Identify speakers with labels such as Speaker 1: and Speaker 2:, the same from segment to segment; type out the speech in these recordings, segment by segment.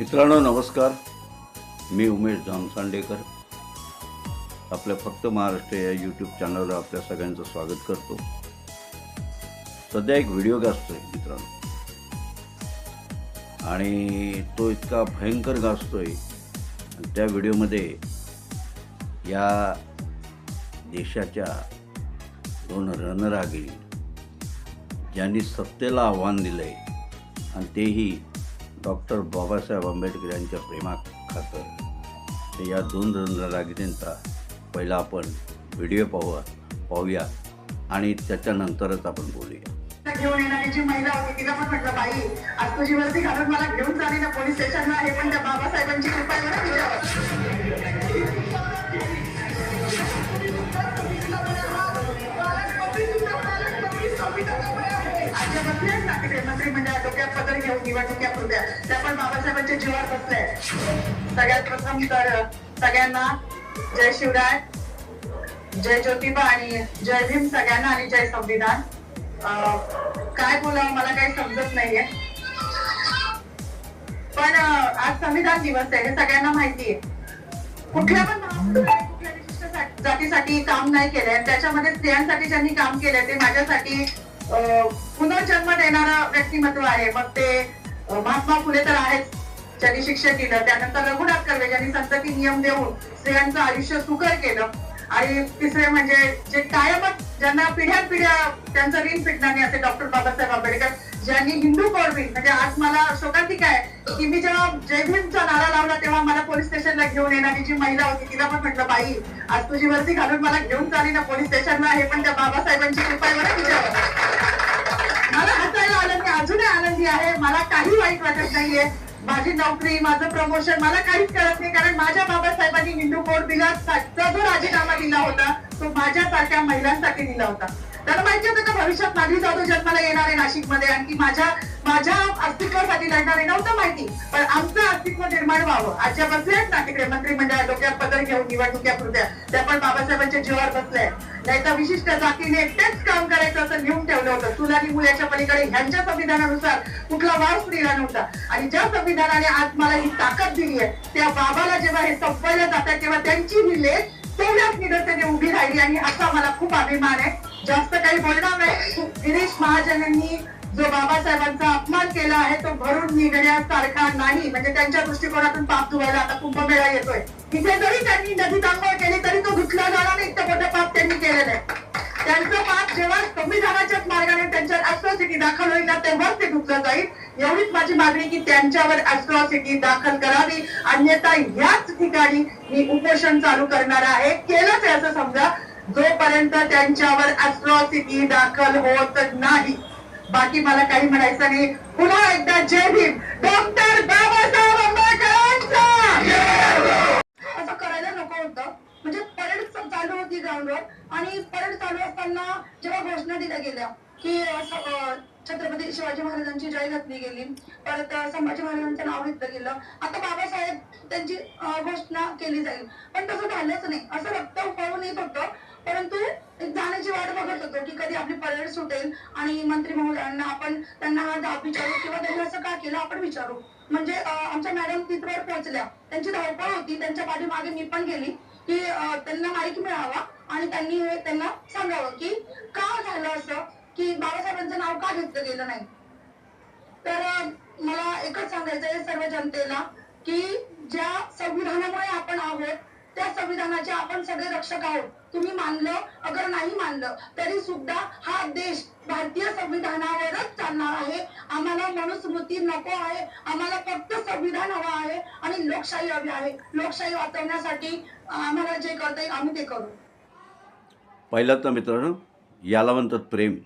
Speaker 1: मित्रांनो नमस्कार. मी उमेश जामसांडेकर. आपल्या फक्त महाराष्ट्र या यूट्यूब चॅनलवर आपल्या सगळ्यांचं स्वागत करतो. सध्या एक व्हिडिओ गाजतोय मित्रांनो. आणि तो इतका भयंकर गाजतोय. त्या व्हिडिओमध्ये या देशाच्या दोन रणरागिणी ज्यांनी सत्तेला आव्हान दिलं आहे आणि तेही डॉक्टर बाबासाहेब आंबेडकर यांच्या प्रेमाखातर या दोन रणरागिणींचा पहिला आपण व्हिडिओ पाहूया पाहूया आणि त्याच्यानंतरच आपण बोलूया
Speaker 2: घेऊन येणारी जी महिला होती तिला पण म्हटलं बाई आज तुझी वरती घालून मला घेऊन चालली ना पोलीस स्टेशनला हे पण त्या बाबासाहेबांची कृपा आहे बरं तुझ्यावर. मंत्रिमंडळात डोक्यात पदर घेऊन निवडणुक्या होत्या त्या पण बाबासाहेबांच्या जीवावर बसल्या सगळ्यात प्रथम तर सगळ्यांना जय शिवराय जय ज्योतिबा आणि जय भीम सगळ्यांना आणि जय संविधान. काय बोलावं मला काही समजत नाहीये. पण आज संविधान दिवस आहे हे सगळ्यांना माहिती आहे. कुठल्या पण कुठल्या विशिष्ट जातीसाठी काम नाही केलंय त्याच्यामध्ये स्त्रियांसाठी ज्यांनी काम केलंय ते माझ्यासाठी पुनर्जन्म देणारं व्यक्तिमत्व आहे. मग ते महात्मा फुले तर आहेत ज्यांनी शिक्षण दिलं त्यानंतर रघुनाथ कर्वे ज्यांनी संतती नियम देऊन स्त्रियांचं आयुष्य सुकर केलं. आणि तिसरे म्हणजे जे कायमच ज्यांना पिढ्या पिढ्या त्यांचं ऋण फिटणार नाही असे डॉक्टर बाबासाहेब आंबेडकर ज्यांनी हिंदू कोड म्हणजे आज मला शोकांतिक आहे की मी जेव्हा जय भीमचा नारा लावला तेव्हा मला पोलीस स्टेशनला घेऊन येणारी जी महिला होती तिला पण म्हटलं बाई आज तुझी वरती घालून मला घेऊन चाली ना पोलीस स्टेशनला हे पण त्या बाबासाहेबांची कृपा आनंदी आहे. मला काही वाईट वाटत नाहीये. माझी नोकरी माझं प्रमोशन मला काहीच कळत नाही. कारण माझ्या बाबासाहेबांनी हिंदू बोर्ड दिला. जो राजीनामा दिला होता तो माझ्यासारख्या महिलांसाठी दिला होता. त्याला माहिती होतं का भविष्यात माधवी जाधव जन्माला येणार आहे नाशिकमध्ये. आणखी माझ्या माझ्या अस्तित्वासाठी लढणार आहे नव्हतं माहिती. पण आमचं अस्तित्व निर्माण व्हावं. आजच्या बसल्यात ना तिकडे मंत्रिमंडळात डोक्यात पदर घेऊन निवडणुक्या कृत्या त्या पण बाबासाहेबांच्या जीवावर बसल्या नाही तर विशिष्ट जातीने एकटेच काम करायचं असं लिहून ठेवलं होतं. चुलानी मुलाच्या पलीकडे ह्यांच्या संविधानानुसार कुठला वाव स्त्रीला नव्हता. आणि ज्या संविधानाने आज मला ही ताकद दिली आहे त्या बाबाला जेव्हा हे संपवलं जातात तेव्हा त्यांची ही लेख तेवढ्याच निदर्शने उभी राहिली आणि असा मला खूप अभिमान आहे. जास्त काही बोलणार नाही. गिरीश महाजनांनी जो बाबासाहेबांचा अपमान केला आहे तो भरून निघण्यासारखा नाही. म्हणजे त्यांच्या दृष्टिकोनातून पाप धुवायला आता कुंभमेळा येतोय. तिथे जरी त्यांनी नदी आंघोळ केली तरी तो धुतला जाणार नाही. इतकं मोठं पाप त्यांनी केलेलं आहे. त्यांचं पाप जेव्हा संविधानाच्याच मार्गाने त्यांच्यावर अॅट्रॉसिटी दाखल होईल ना तेव्हाच ते धुतलं जाईल. एवढीच माझी मागणी की त्यांच्यावर अॅट्रॉसिटी दाखल करावी. अन्यथा याच ठिकाणी मी उपोषण चालू करणार आहे. केलंच आहे असं समजा. जोपर्यंत त्यांच्यावर अॅट्रॉसिटी दाखल होत नाही. बाकी मला काही म्हणायचं नाही. पुन्हा एकदा जय भीम. डॉक्टर बाबासाहेब आंबेडकरांचा! असं करायला नको होतं. म्हणजे परेड चालू होती ग्राउंडवर आणि परेड चालू असताना जेव्हा घोषणा दिल्या गेल्या की छत्रपती शिवाजी महाराजांची जय घातली गेली. परत संभाजी महाराजांचं नाव घेतलं गेलं. आता बाबासाहेब त्यांची घोषणा केली जाईल. पण तसं झालंच नाही. असं रक्त होऊ येत होतं. परंतु एक जाण्याची वाट बघत होतो की कधी आपली परेड सुटेल आणि मंत्री महोदयांना आपण त्यांना हा जाब विचारू किंवा त्यांनी असं का केलं आपण विचारू. म्हणजे आमच्या मॅडम तिथवर पोहोचल्या. त्यांची धावपळ होती. त्यांच्या पाठीमागे मी पण गेली की त्यांना माईक मिळावा आणि त्यांनी हे त्यांना सांगावं की का झालं असं की बाबासाहेबांचं नाव का घेतलं गेलं नाही? तर मला एकच सांगायचं आहे सर्व जनतेला की ज्या संविधानामुळे आपण आहोत त्या संविधानाचे आपण सगळे रक्षक आहोत. तुम्ही मानलं अगर नाही मानलं तरी सुद्धा हा देश भारतीय संविधानावरच चालणार आहे. आम्हाला मनुस्मृती नको आहे. आम्हाला फक्त संविधान हवं आहे आणि लोकशाही हवी आहे. लोकशाही वाचवण्यासाठी आम्हाला जे करता येईल आम्ही ते करू.
Speaker 1: पहिलं तर मित्रांनो याला म्हणतात प्रेम.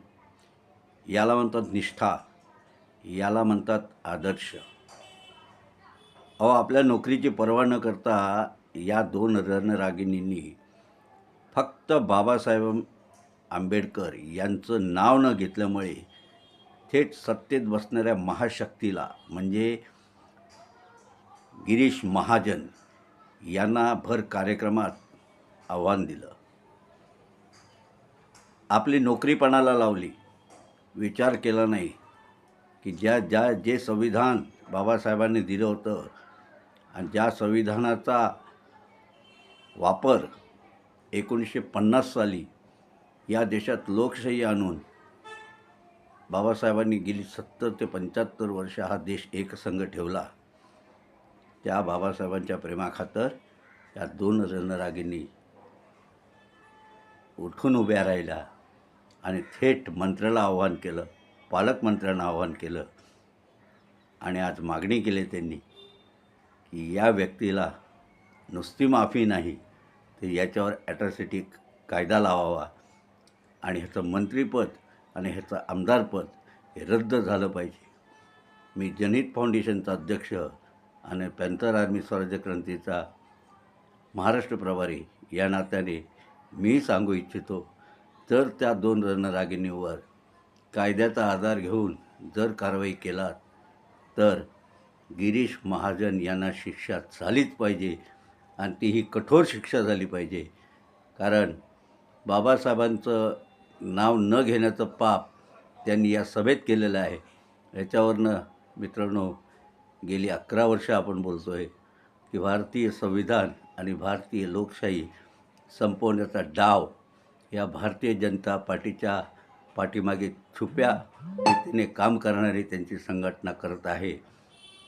Speaker 1: याला म्हणतात निष्ठा. याला म्हणतात आदर्श. अहो आपल्या नोकरीची पर्वा न करता या दोन रणरागिणींनी फक्त बाबासाहेब आंबेडकर यांचं नाव न घेतल्यामुळे थेट सत्तेत बसणाऱ्या महाशक्तीला म्हणजे गिरीश महाजन यांना भर कार्यक्रमात आव्हान दिलं. आपली नोकरीपणाला लावली. विचार केला नाही की ज्या ज्या जे संविधान बाबासाहेबांनी दिलं होतं आणि ज्या संविधानाचा वापर एकोणीसशे पन्नास साली या देशात लोकशाही आणून बाबासाहेबांनी गेली सत्तर ते पंच्याहत्तर वर्ष हा देश एकसंघ ठेवला. त्या बाबासाहेबांच्या प्रेमाखातर या दोन रणरागिनी उठून उभ्या राहिल्या आणि थेट मंत्र्याला आव्हान केलं पालकमंत्र्यांना आव्हान केलं. आणि आज मागणी केली त्यांनी की या व्यक्तीला नुसती माफी नाही तर याच्यावर ॲट्रॉसिटी कायदा लावावा. आणि ह्याचं मंत्रीपद आणि ह्याचं आमदारपद हे रद्द झालं पाहिजे. मी जनित फाउंडेशनचा अध्यक्ष आणि पॅन्थर आर्मी स्वराज्य क्रांतीचा महाराष्ट्र प्रभारी या नात्याने मी सांगू इच्छितो तर त्या दोन रणरागिणीवर कायद्याचा आधार घेऊन जर कारवाई केला तर गिरीश महाजन यांना शिक्षा झालीच पाहिजे आणि ती ही कठोर शिक्षा झाली पाहिजे. कारण बाबासाहेबांचं नाव न घेण्याचं पाप त्यांनी या सभेत केलेलं आहे. याच्यावरनं मित्रांनो गेली अकरा वर्ष आपण बोलतो आहे की भारतीय संविधान आणि भारतीय लोकशाही संपवण्याचा डाव या भारतीय जनता पार्टीच्या पाठीमागे छुप्या रीतीने काम करणारी त्यांची संघटना करत आहे.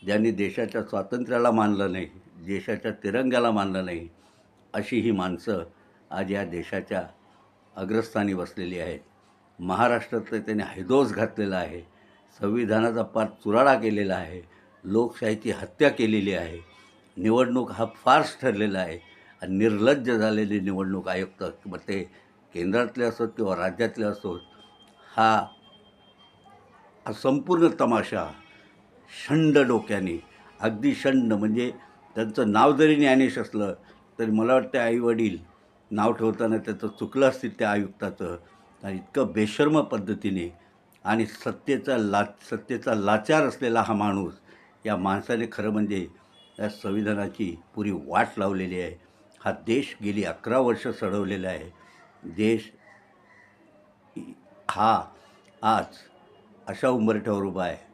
Speaker 1: ज्यांनी देशाच्या स्वातंत्र्याला मानलं नाही देशाच्या तिरंग्याला मानलं नाही अशी ही माणसं आज या देशाच्या अग्रस्थानी बसलेली आहेत. महाराष्ट्रात त्याने हैदोस घातलेला आहे संविधानाचा पार चुराडा केलेला आहे लोकशाहीची हत्या केलेली आहे. निवडणूक हा फार्स ठरलेला आहे. आणि निर्लज्ज झालेले निवडणूक आयुक्त मग ते केंद्रातले असोत किंवा राज्यातले असोत हा हा संपूर्ण तमाशा शंड डोक्याने अगदी शंड म्हणजे त्यांचं नाव जरी ज्ञानेश असलं तरी मला वाटतं आईवडील नाव ठेवताना त्याचं चुकलं असतील त्या आयुक्ताचं आणि इतकं बेशर्म पद्धतीने आणि सत्तेचा ला सत्तेचा लाचार असलेला हा माणूस या माणसाने खरं म्हणजे या संविधानाची पुरी वाट लावलेली आहे. हा देश गेली अकरा वर्ष सडवलेला आहे. देश हा आज अशा उंबरठ्यावर उभा आहे.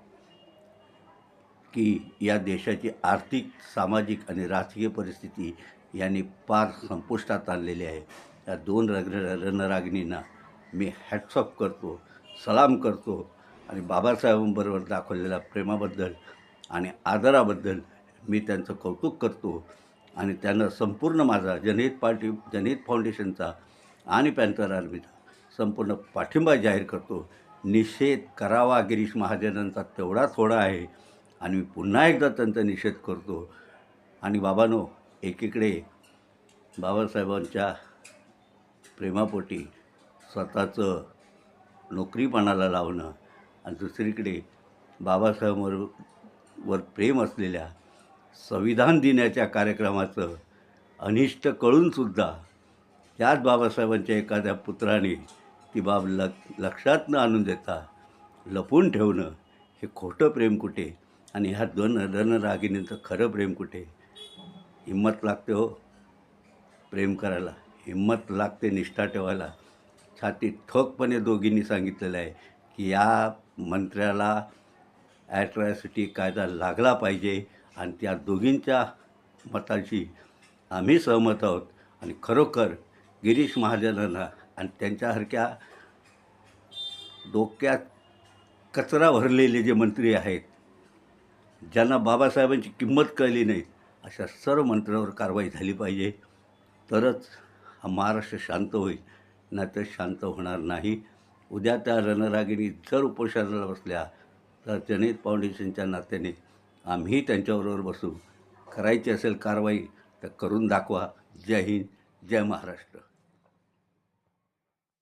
Speaker 1: की या देशाची आर्थिक सामाजिक आणि राजकीय परिस्थिती यांनी पार संपुष्टात आणलेली आहे. या दोन रग रणरागिणींना मी हॅट्सअप करतो सलाम करतो आणि बाबासाहेबांबरोबर दाखवलेल्या प्रेमाबद्दल आणि आदराबद्दल मी त्यांचं कौतुक करतो आणि त्यांना संपूर्ण माझा जनहित पार्टी जनहित फाउंडेशनचा आणि पॅन्थर आर्मीचा संपूर्ण पाठिंबा जाहीर करतो. निषेध करावा गिरीश महाजनांचा तेवढा थोडा आहे. आणि मी पुन्हा एकदा त्यांचा निषेध करतो. आणि बाबानो एकीकडे बाबासाहेबांच्या प्रेमापोटी स्वतःचं नोकरीपणाला लावणं आणि दुसरीकडे बाबासाहेबांवर वर प्रेम असलेल्या संविधान दिनाच्या कार्यक्रमाचं अनिष्ट कळूनसुद्धा त्याच बाबासाहेबांच्या एखाद्या पुत्राने ती बाब ल लक्षात न आणून देता लपून ठेवणं हे खोटं प्रेम कुठे? आणि ह्या दोन रणरागिणींचं खरं प्रेम कुठे? हिंमत लागते हो प्रेम करायला. हिंमत लागते निष्ठा ठेवायला. छाती ठोकपणे दोघींनी सांगितलेलं आहे की या मंत्र्याला ॲट्रॉसिटी कायदा लागला पाहिजे आणि त्या दोघींच्या मताशी आम्ही सहमत आहोत. आणि खरोखर गिरीश महाजनांना आणि त्यांच्यासारख्या डोक्यात कचरा भरलेले जे मंत्री आहेत ज्यांना बाबासाहेबांची किंमत कळली नाही अशा सर्व मंत्र्यावर कारवाई झाली पाहिजे. तरच हा महाराष्ट्र शांत होईल नाहीतर शांत होणार नाही. उद्या त्या रणरागिणी जर उपोषणाला बसल्या तर जनहित फाउंडेशनच्या नात्याने आम्ही त्यांच्याबरोबर बसू. करायची असेल कारवाई तर करून दाखवा. जय हिंद जय महाराष्ट्र.